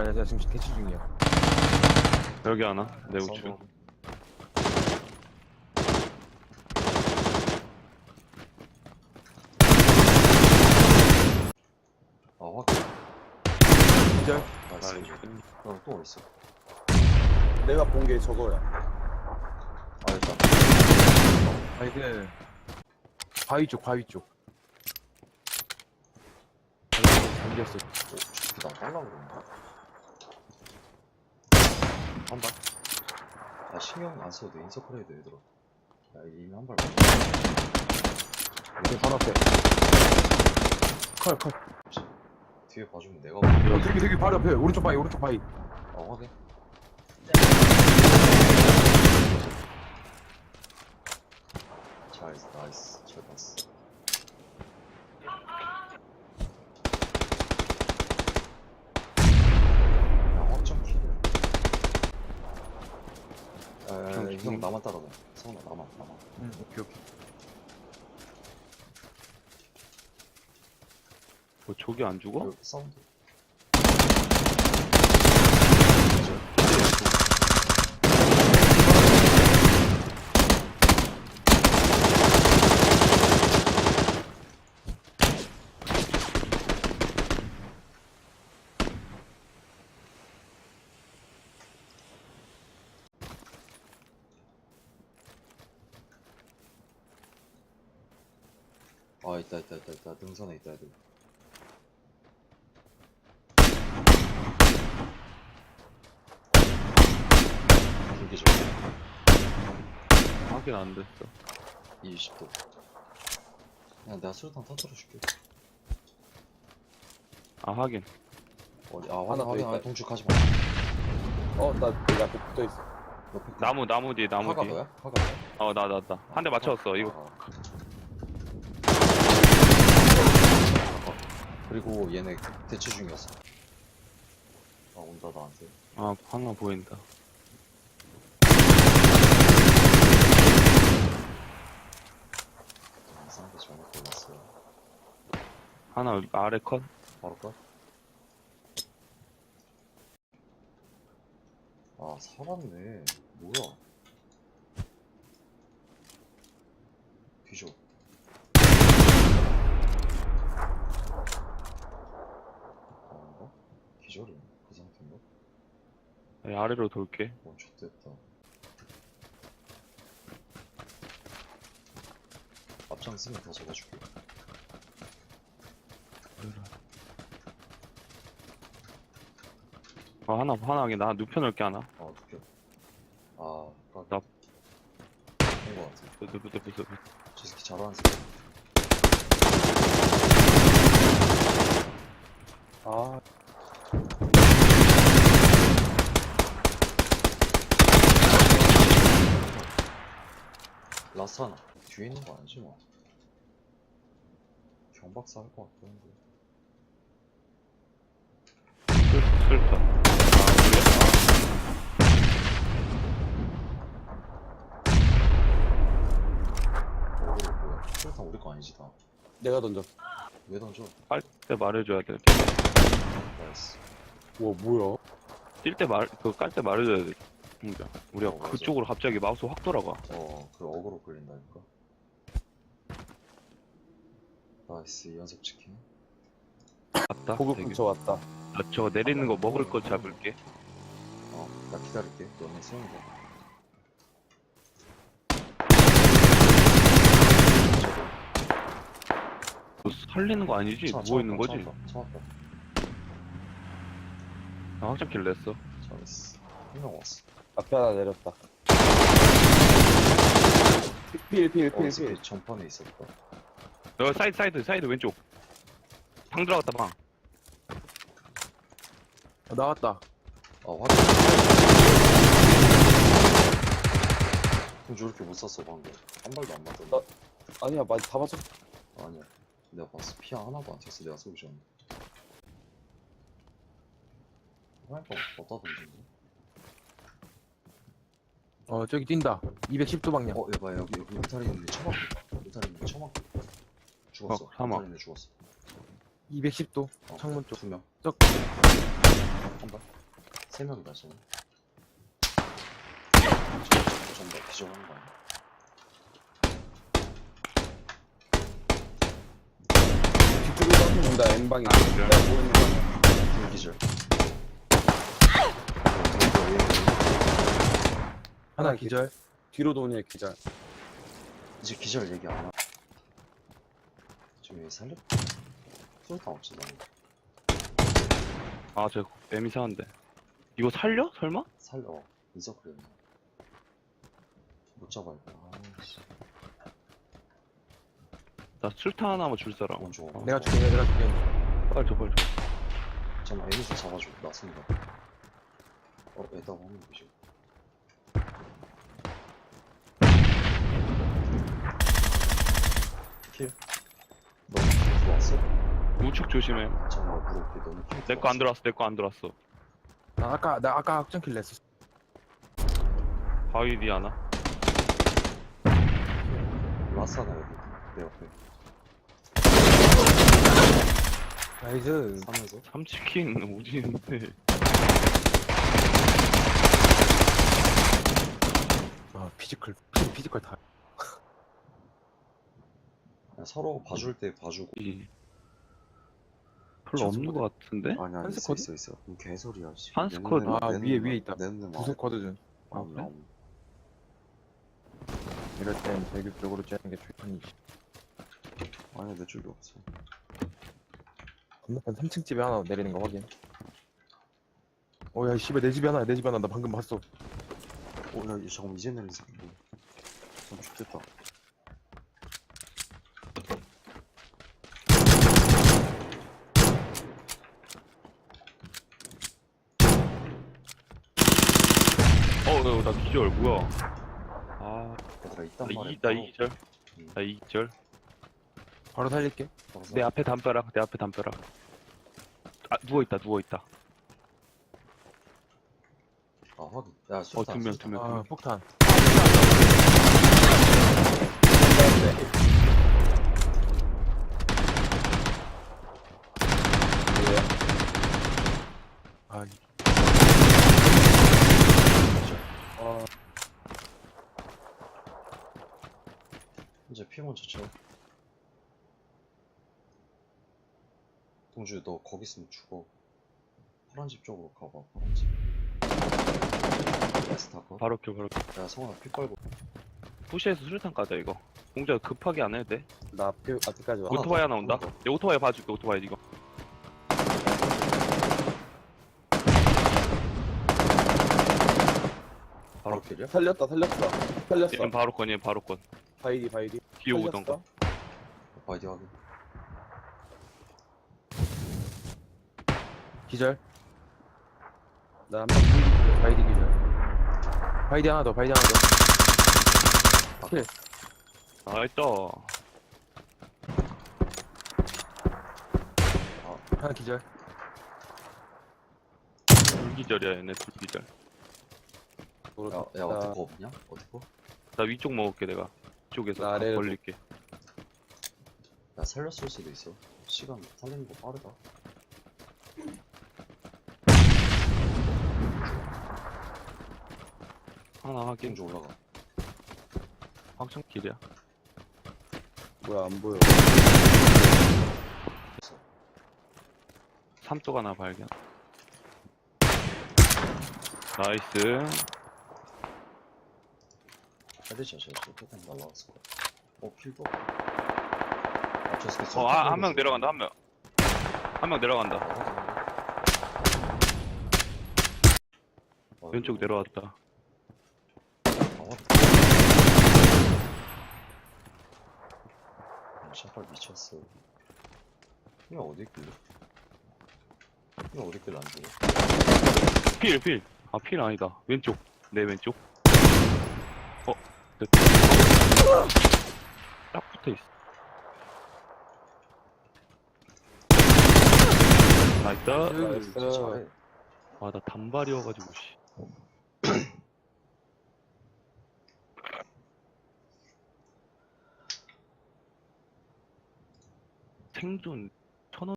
아니야 내가 지금 대치 중이야. 여기 하나? 내 우측. 사운드. 아 확인 기절 나이스 나이스 그럼 또 어딨어? 내가 본 게 저거야. 아 일단 아이들 바위 쪽 바위 쪽. 잠겼어 나 빨라 그런다 한발. 아 신경 안 써도 돼. 인서클 해도 얘들아. 야 이미 한발 여기 바로 앞에 컬컬 뒤에 봐주면 내가 어, 되게. 되게 바로 앞에. 오른쪽 바위 오른쪽 바위. 아 확인. 잘 나이스. 잘 봤어 야 확정 킬이야 에이 형, 형 나만 따라가 성훈아 나만 나만 응 오케이 오케이. 뭐 저기 안 죽어? 그 사운드 아 있다 있다 있다 있다 등산에 있다 애들 길게 좀 확인 안 됐어 20도 야 내가 수류탄 터뜨려 줄게 아 확인 어디 아 하나 확인 더 확인 있다. 아 동축하지 마 어, 나내 앞에 붙어 있어. 옆에. 나무 나무 뒤 나무 화가 뒤 너야? 화가 너야? 어나 나나한 대 맞췄어 이거 아. 그리고 얘네 대치 중이었어. 아 온다 나한테. 아 하나 보인다. 이상하게 잘못 골랐어요. 하나 아래 컷? 바로 까? 아 살았네. 뭐야? 뒤져 아닌가? 기절이네 그 상태인가? 네, 아래로 돌게. 어 X됐다. 앞장 쓰면 더 잡아줄게. 아 하나 하나 하긴 나 눕혀놓을게 하나. 아 느껴 아까 나- 본거 같아. 부스 저 새끼 잘하는 새끼. 아, 라스트 하나 뒤에 있는 거 아니지 뭐? 경박사 할 것 같긴 한데. 슬타 어 뭐야 술탄 우리 거 아니지 다. 내가 던져. 왜 던져? 깔때 말해줘야 돼. 나이스 우와, 뭐야? 뛸 때 말 그 깔 때 말해줘야 돼 진짜 우리가 어, 맞아. 그쪽으로 갑자기 마우스 확 돌아가 어 그 어그로 끌린다니까 나이스 이 연속 치킨 맞다 보급 되게. 근처 왔다. 나 저거 내리는 거 먹을 거 잡을게 어 나 기다릴게 너네 세우는 거너 살리는 거 아니지? 차, 누워 있는 차 거지? 왔다, 차나 확장킬 냈어. 잘했어 한명 왔어. 앞에 하나 내렸다. 필, 필, 어, 필, 필. 전판에 있었다. 너 사이드 사이드 사이드 왼쪽. 방 들어갔다 방. 어, 나왔다. 아 확인. 그럼 저렇게 못 쐈어 방금? 한 발도 안 맞았네. 어? 아니야, 많이 다 맞췄. 아니야. 내가 봤어 피 하나도 안 쳤어. 내가 쏘기 전에 어디다 던진거 어 저기 뛴다. 210도 방향. 어 여봐 여기 여기 울타리 있는데 처막 울타리 있는데 처막 죽었어. 어, 사막. 울타리 있는데 죽었어. 210도 어, 창문 쪽. 두명. 쪽. 한발 세 명이다 지금. 전부 기절하는 거 아니야? 뒤쪽으로 한번 본다 N방이 아, 그래? 내가 보이는 거 아니야 둘 기절 하나 기절. 뒤로 도니 기절 이제 기절 얘기 안 하나? 지금 얘 살려? 쏠다 없지 나 아저 M 이상한데 이거 살려? 설마? 살려 인서클이야 못 잡아야 돼 아씨 나 술탄 하나만 줄 사람 어. 내가 줄게, 내가 줄게. 빨리 줘 빨리 줘 잠깐만 애니서 잡아줘 놨습니다 어 하는 거지 킬? 너무 킬 들어왔어? 우측 조심해 정말 물어볼게 너무 킬 내 거 안 들어왔어 내 거 안 들어왔어 나 아까, 나 아까 확정킬 냈어. 바위 뒤 하나 라스하나 여기 내 옆에 나이스. 사면서 삼치킨 오지는데 아, 피지컬. 확실히 피지컬 다. 그냥 서로 봐줄 때 봐주고 이 별로 없는 것 같은데? 아니 아니 한 있어 스쿼드? 있어 있어 개소리야 씨. 한내 스쿼드? 눈에는- 아, 내 위에, 위에 막- 있다. 내 눈에 무슨 쿼드준. 아, 안 그래? 이럴 땐 대교쪽으로 째는 게 좋다니. 아니 내 쪽이 없어 건너편 3층 집에 하나 내리는 거 확인. 어, 야, 씨발, 내 집에 하나야, 내 집에 하나. 나 방금 봤어. 오야 잠깐 이제 내린 뭐. 좀 좋겠다. 어나 나 기절 뭐야? 아 얘들아 이딴 나 말에 이, 나 바로- 이기절? 음, 나 이기절? 바로 살릴게. 바로 사- 내 앞에 담벼락 내 앞에 담벼락. 아 누워있다 누워있다. 아 확인. 야 어 두명 수류탄. 두명 아, 폭탄. 아, 이- 아 이제 피 먼저 쳐 동주 너 거기 있으면 죽어. 파란 집 쪽으로 가봐 파란 집 스타커 바로 켜 바로 켜. 야 성훈아 피 빨고. 푸시에서 수류탄 까자 이거. 공자 급하게 안 해도 돼. 나 앞에, 앞에까지 와. 오토바이 더, 하나 온다. 하나 더. 야 오토바이 봐줄게 오토바이 이거. 바로 킬이야? 살렸다 살렸어 살렸어. 얘는 바로 건얘 바로 건 바이디 바이디. 뒤에 오던 거. 바이디 확인. 기절. 나 한번 바이디 기절. 바이디 하나 더, 바이디 하나 더. 킬. 나있다 하나 기절. 둘기절이야 얘네 둘기절 야, 야 어디 거 없냐? 어디 거? 나 위쪽 먹을게 내가 이쪽에서 나각 아래로 벌릴게 야 살렸을 수도 있어 시간 살리는 거 빠르다 하나 확인. 동주 올라가. 확정킬이야. 뭐야 안 보여. 됐어 삼뚝 하나 발견. 나이스. 헤드샷 샷 조금 날라왔을 거야. 어 킬도 아, 어아 한 명 내려간다 한 명. 한 명 내려간다. 아, 왼쪽 이거- 내려왔다 아, 왔다. 아, 샷발 미쳤어. 이거 어디 있길래? 이거 어디 있길래 안 죽어? 필 필 아 필 아니다 왼쪽 내 왼쪽 어 됐다 딱 붙어 있어 나이스 나이스. 잘해. 아나 단발이어가지고 씨 생존